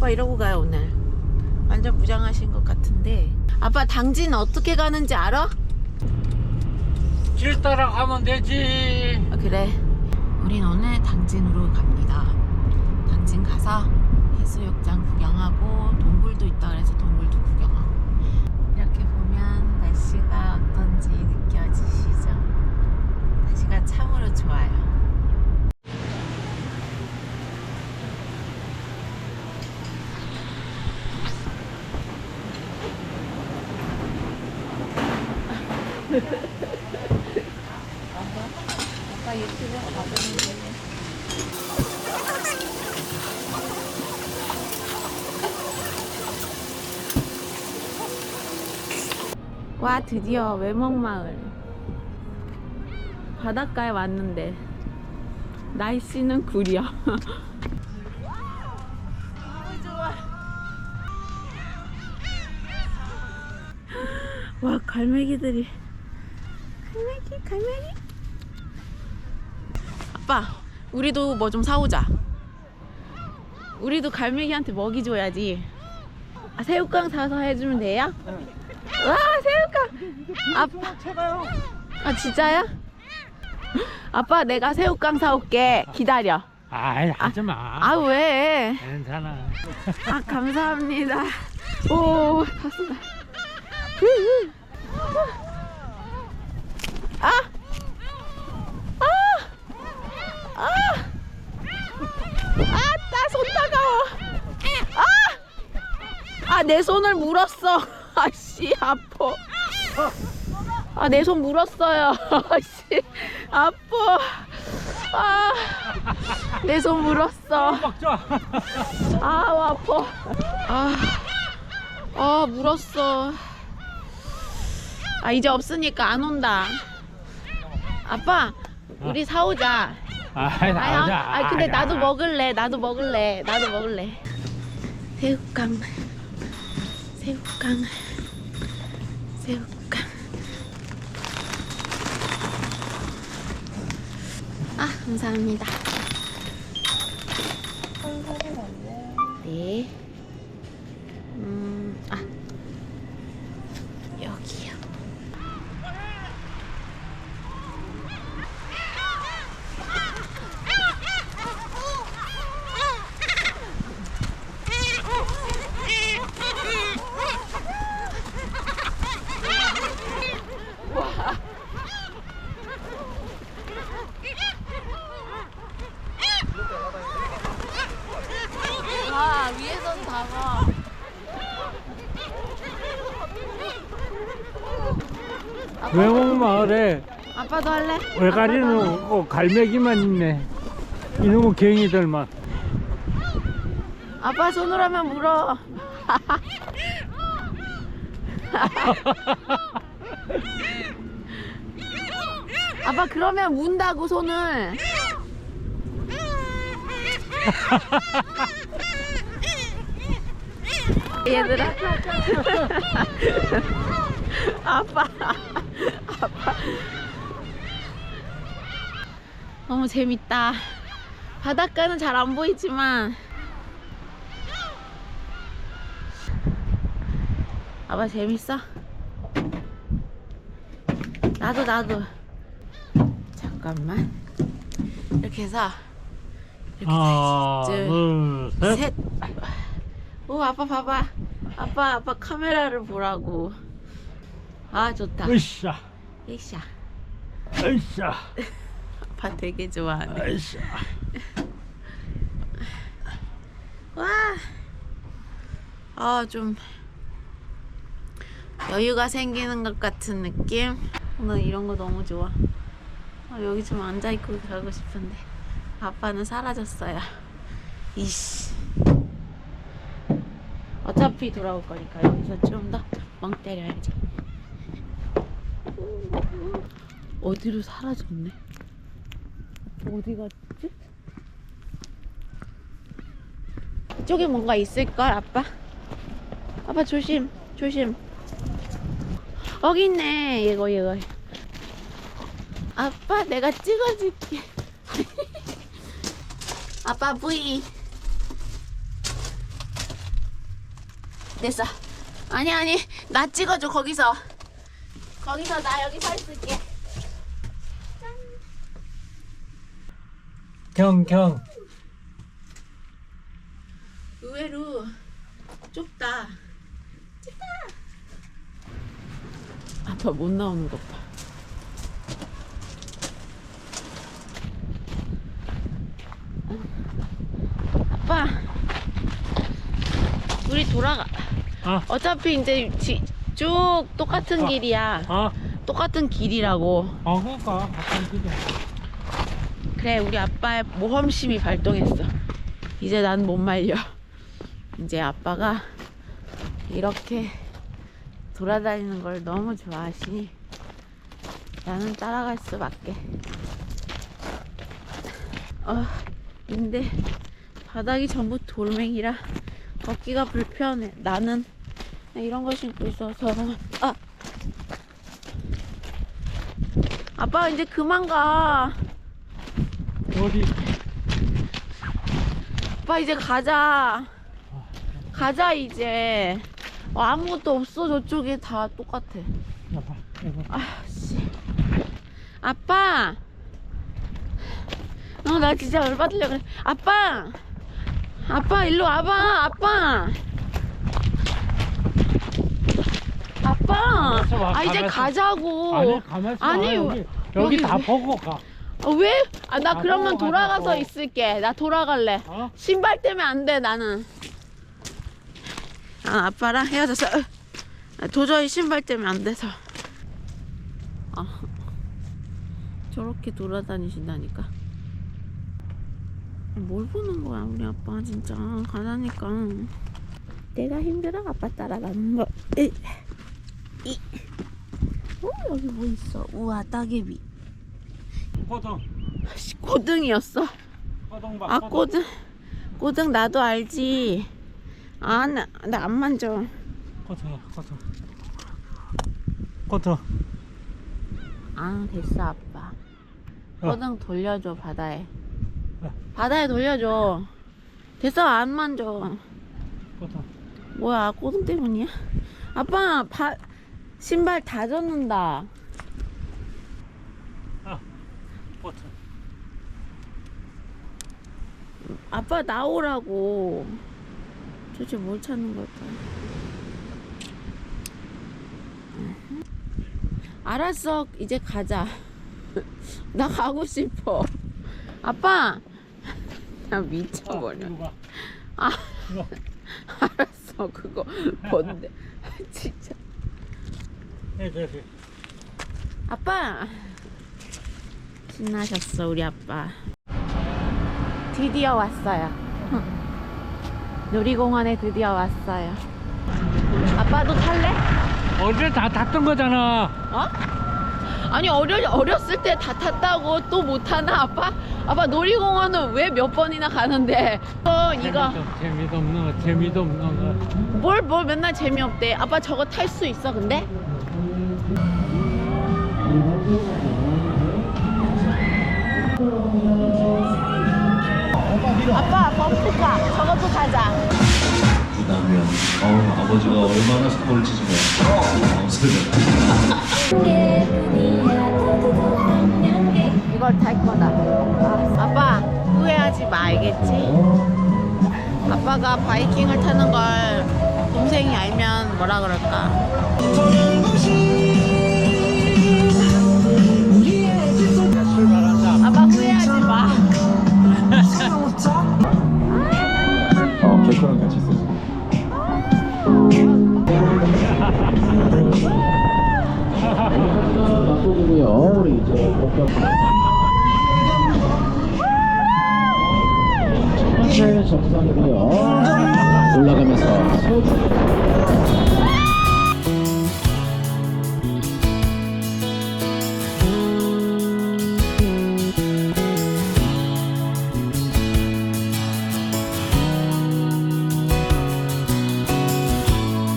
아빠 이러고 가요 오늘 완전 무장하신 것 같은데 아빠 당진 어떻게 가는지 알아? 길 따라 가면 되지. 아, 그래 우린 오늘 당진으로 갑니다 당진 가서 해수욕장 구경하고 동굴도 있다 그래서 동굴도 구경하고 이렇게 보면 날씨가 어떤지 느껴지시죠? 날씨가 참으로 좋아요 아빠 유튜브 가보는데 와 드디어 외목마을. 바닷가에 왔는데 날씨는 구려 와 갈매기들이 갈매기 갈매기 아빠 우리도 뭐 좀 사오자 우리도 갈매기한테 먹이 줘야지 아, 새우깡 사서 해주면 돼요? 와 새우깡 아빠 제가요. 아 진짜야? 아빠 내가 새우깡 사올게 기다려 아이 하지 마. 아 왜? 괜찮아. 아 감사합니다 오 다스다 아! 아! 아! 아따 손 따가워 아! 아 내 손을 물었어 아씨 아파 아 내 손 물었어요 아씨 아파 아 내 손 물었어. 아 아파 아, 아 물었어 아 이제 없으니까 안 온다 아빠 우리 사오자. 아이 아야 나오자. 아 근데 나도. 먹을래. 나도 먹을래. 나도 먹을래. 새우깡. 새우깡. 새우깡. 아 감사합니다. 네. 음, 아. 여기요. 아, 위에선 다 봐. 외국 마을에 아빠도 할래? 외가리는? 없고 갈매기만 있네. 이놈의 갱이들만. 아빠 손으로 하면 물어. 아빠 그러면 문다고 손을. 얘들아. 아빠. 아빠. 너무 재밌다. 바닷가는 잘 안 보이지만 아빠 재밌어? 나도 나도 잠깐만 이렇게 해서 이렇게 하나, 둘, 둘, 셋. 셋. 오 아빠 봐봐 아빠 아빠 카메라를 보라고 아 좋다 으쌰, 이샤 으쌰, 아빠 되게 좋아하네 으쌰. 와. 아, 좀 여유가 생기는 것 같은 느낌. 오늘 이런 거 너무 좋아. 아, 여기 좀 앉아 있고 가고 싶은데 아빠는 사라졌어요. 이씨. 어차피 돌아올 거니까 여기서 좀 더 멍 때려야지. 어디로 사라졌네? 어디 갔지? 이쪽에 뭔가 있을걸 아빠? 아빠 조심 조심 여기 있네 이거 이거 아빠 내가 찍어줄게 아빠 부이 됐어. 아니 아니 나 찍어줘 거기서. 거기서 나 여기 서 있을게. 경 경 의외로 좁다. 좁다. 아빠 못 나오는 것 봐. 아빠, 우리 돌아가. 아, 어차피 이제 지- 쭉 똑같은 아. 길이야. 아, 똑같은 길이라고. 아 그러니까. 길이야. 그래 우리 아빠의 모험심이 발동했어. 이제 난 못 말려. 이제 아빠가 이렇게 돌아다니는 걸 너무 좋아하시니 나는 따라갈 수밖에. 어 근데 바닥이 전부 돌멩이라 걷기가 불편해 나는 이런 거 신고 있어서 아 아빠 이제 그만 가 어디 오빠 이제 가자. 가자 이제. 어, 아무것도 없어 저쪽에 다 똑같아. 야봐 이거 아씨. 아빠. 어 나 진짜 열받으려 그래. 아빠. 아빠 일로 와봐. 아빠. 아빠. 가만있어 봐, 아 이제 가만있어. 가자고. 아니 가만있어 아니, 여기, 여기, 여기 다 왜- 보고 가 어, 왜? 아 나 아, 그러면 보고 돌아가서 가자고. 있을게. 나 돌아갈래. 어? 신발 때문에 안 돼 나는 아 아빠랑 헤어져서 아, 도저히 신발 때문에 안 돼서 아 저렇게 돌아다니신다니까 뭘 보는 거야 우리 아빠 진짜. 가자니까. 내가 힘들어? 아빠 따라가는 거. 이, 이. 어 여기 뭐 있어? 우와 따개비. 꼬등. 씨, 고등이었어. 꼬등 봐아 꼬등. 꼬등. 나도 알지. 아나 나 안 만져. 꼬등이야 꼬등 꼬등 아 됐어 아빠. 어. 꼬등 돌려줘 바다에. 어. 바다에 돌려줘. 됐어 안 만져. 꼬등 뭐야 꼬등 때문이야? 아빠 바, 신발 다 젖는다. 꼬등 아빠 나오라고. 도대체 뭘 찾는 걸까 알았어 이제 가자. 나 가고 싶어. 아빠 나 미쳐버려. 아 알았어. 그거 뭔데? 진짜. 해 저기 아빠! 신나셨어 우리 아빠. 드디어 왔어요. 놀이공원에 드디어 왔어요. 아빠도 탈래? 어제 다 탔던 거잖아. 어? 아니 어려, 어렸을 때 다 탔다고 또 못 타나 아빠? 아빠 놀이공원은 왜 몇 번이나 가는데? 어 이거. 재미도, 재미도 없는 거 재미도 없는 거. 뭘 뭘 맨날 재미없대. 아빠 저거 탈 수 있어 근데? 아빠 범프카. 저것도 가자. 주다면 어, 아버지가 얼마나 사고를 치신 거야. 이걸 아빠가 바이킹을 타는 걸 동생이 알면 뭐라 그럴까 올라가면서